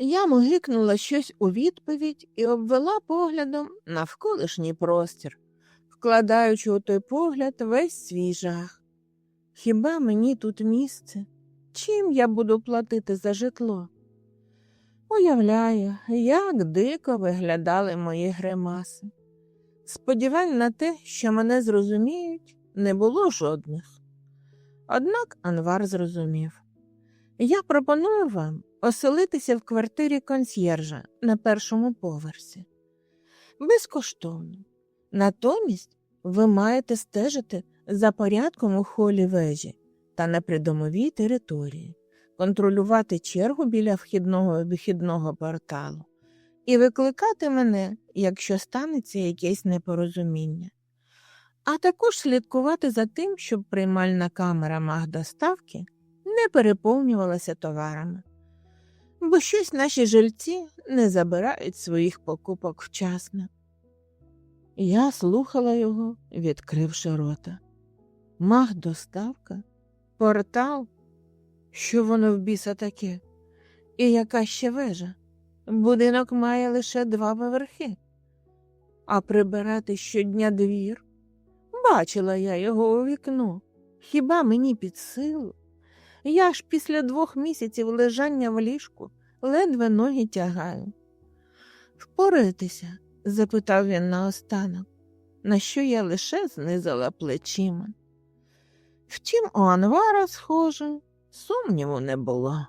Я мугикнула щось у відповідь і обвела поглядом навколишній простір, вкладаючи у той погляд весь свій жах. Хіба мені тут місце? Чим я буду платити за житло? Уявляю, як дико виглядали мої гримаси. Сподівань на те, що мене зрозуміють, не було жодних. Однак Анвар зрозумів. Я пропоную вам оселитися в квартирі консьєржа на першому поверсі. Безкоштовно. Натомість ви маєте стежити за порядком у холі вежі та на придомовій території, контролювати чергу біля вхідного і вихідного порталу і викликати мене, якщо станеться якесь непорозуміння, а також слідкувати за тим, щоб приймальна камера магдоставки не переповнювалася товарами, бо щось наші жильці не забирають своїх покупок вчасно. Я слухала його, відкривши рота. Магдоставка? Портал? Що воно в біса таке? І яка ще вежа? Будинок має лише два поверхи, а прибирати щодня двір. Бачила я його у вікно. Хіба мені під силу? Я ж після двох місяців лежання в ліжку ледве ноги тягаю. Впоратися? запитав він наостанок, на що я лише знизала плечима. Втім, у Анвара, схоже, сумніву не було.